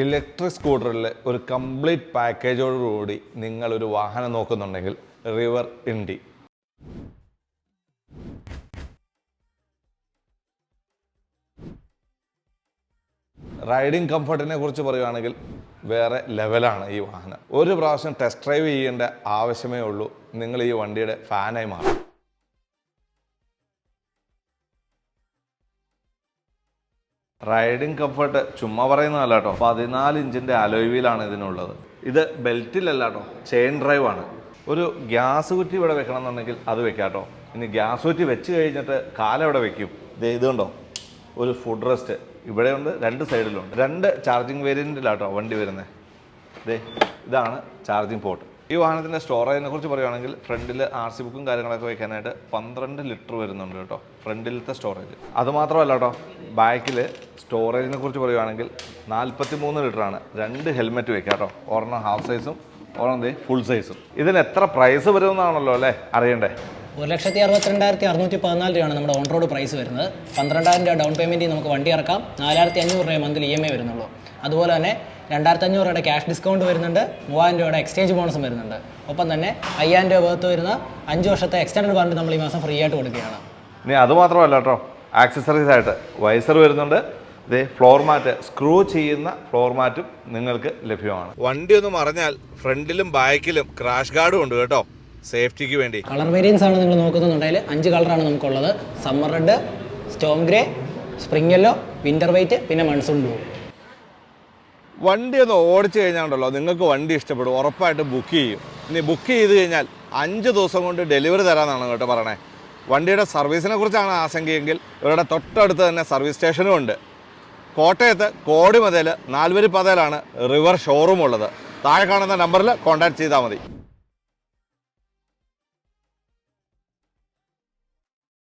Electric സ്കൂട്ടറിൽ ഒരു complete പാക്കേജോടുകൂടി നിങ്ങൾ ഒരു വാഹനം നോക്കുന്നുണ്ടെങ്കിൽ റിവർ ഇൻഡി. റൈഡിംഗ് കംഫർട്ടിനെ കുറിച്ച് പറയുകയാണെങ്കിൽ വേറെ ലെവലാണ് ഈ വാഹനം. ഒരു പ്രാവശ്യം ടെസ്റ്റ് ഡ്രൈവ് ചെയ്യേണ്ട ആവശ്യമേ ഉള്ളൂ. നിങ്ങൾ ഈ വണ്ടിയുടെ ഫാനായി മാറും റൈഡിംഗ് കംഫർട്ട് ചുമ്മാ പറയുന്നതല്ല കേട്ടോ പതിനാല് ഇഞ്ചിന്റെ അലോയ് ഇതിനുള്ളത്. ഇത് ബെൽറ്റിലല്ല കേട്ടോ ചെയിൻ ഡ്രൈവ് ആണ്. ഒരു ഗ്യാസ് കുറ്റി ഇവിടെ വെക്കണം എന്നുണ്ടെങ്കിൽ അത് വെക്കാം കേട്ടോ ഇനി ഗ്യാസ് കുറ്റി വെച്ച് കഴിഞ്ഞിട്ട് കാലം ഇവിടെ വെക്കും? ഇത് ഇതുണ്ടോ ഒരു ഫുഡ് റെസ്റ്റ് ഇവിടെയുണ്ട് രണ്ട് സൈഡിലുണ്ട് രണ്ട് ചാർജിങ് വേരിയന്റിലാട്ടോ വണ്ടി വരുന്നത് ദേ ഇതാണ് ചാർജിങ് പോർട്ട് ഈ വാഹനത്തിന്റെ സ്റ്റോറേജിനെ കുറിച്ച് പറയുകയാണെങ്കിൽ ഫ്രണ്ടിൽ ആർ സി ബുക്കും കാര്യങ്ങളൊക്കെ വയ്ക്കാനായിട്ട് പന്ത്രണ്ട് ലിറ്റർ വരുന്നുണ്ട് കേട്ടോ ഫ്രണ്ടിലത്തെ സ്റ്റോറേജ് അതുമാത്രമല്ല കേട്ടോ ബാക്കിൽ സ്റ്റോറേജിനെ കുറിച്ച് പറയുവാണെങ്കിൽ നാൽപ്പത്തി മൂന്ന് ലിറ്ററാണ്. രണ്ട് ഹെൽമെറ്റ് വെക്കാം കേട്ടോ. ഒരെണ്ണം ഹാഫ് സൈസും ഒരെണ്ണം ഫുൾ സൈസും ഇതിന് എത്ര പ്രൈസ് വരുമെന്നാണല്ലോ അല്ലേ? അറിയണ്ടേ? ഒരു ലക്ഷത്തി അറുപത്തിരണ്ടായിരത്തി അറുന്നൂറ്റി പതിനാല് രൂപയാണ് നമ്മുടെ ഓൺ റോഡ് പ്രൈസ് വരുന്നത്. പന്ത്രണ്ടായിരം രൂപ ഡൗൺ പേയ്മെന്റ് നമുക്ക് വണ്ടി ഇറക്കാം. നാലായിരത്തി അഞ്ഞൂറ് രൂപ മന്ത്ലി ഇ എം ഐ വരുന്നുള്ളൂ. അതുപോലെ തന്നെ രണ്ടായിരത്തി അഞ്ഞൂറ് രൂപയുടെ ക്യാഷ് ഡിസ്കൗണ്ട് വരുന്നുണ്ട്. മൂവായിരം രൂപയുടെ എക്സ്ചേഞ്ച് ബോണസും വരുന്നുണ്ട്. ഒപ്പം തന്നെ അയ്യായിരം രൂപ വേർത്ത് വരുന്ന അഞ്ച് വർഷത്തെ എക്സ്റ്റൻഡ് വാറണ്ടി നമ്മൾ ഈ മാസം ഫ്രീ ആയിട്ട് കൊടുക്കുകയാണ്. ഇനി അത് മാത്രമല്ല കേട്ടോ. ആക്സസറീസ് ആയിട്ട് വൈസർ വരുന്നുണ്ട്. ഇതേ ഫ്ലോർ മാറ്റ് സ്ക്രൂ ചെയ്യുന്ന ഫ്ലോർ മാറ്റും നിങ്ങൾക്ക് ലഭ്യമാണ്. വണ്ടി ഒന്ന് മറിഞ്ഞാൽ ഫ്രണ്ടിലും ബാക്കിലും ക്രാഷ് ഗാർഡും ഉണ്ട് കേട്ടോ. സേഫ്റ്റിക്ക് വേണ്ടി. കളർ വേരിയൻസ് ആണ് നിങ്ങൾ നോക്കുന്നുണ്ടെങ്കിൽ അഞ്ച് കളറാണ് നമുക്കുള്ളത്. Summer red storm grey spring yellow winter white പിന്നെ മൺസൂൺ ബ്ലൂ വണ്ടി ഒന്ന് ഓടിച്ചു കഴിഞ്ഞാണ്ടല്ലോ നിങ്ങൾക്ക് വണ്ടി ഇഷ്ടപ്പെടും ഉറപ്പായിട്ട് ബുക്ക് ചെയ്യും. ഇനി ബുക്ക് ചെയ്ത് കഴിഞ്ഞാൽ അഞ്ച് ദിവസം കൊണ്ട് ഡെലിവറി തരാമെന്നാണ് കേട്ടോ പറയണേ. വണ്ടിയുടെ സർവീസിനെ കുറിച്ചാണ് ആശങ്കയെങ്കിൽ ഇവരുടെ തൊട്ടടുത്ത് തന്നെ സർവീസ് സ്റ്റേഷനും ഉണ്ട്. കോട്ടയത്ത് കോടിമതയിൽ നാൽവരി പതയിലാണ് റിവർ ഷോറൂം ഉള്ളത് താഴെ കാണുന്ന നമ്പറിൽ കോൺടാക്ട് ചെയ്താൽ മതി.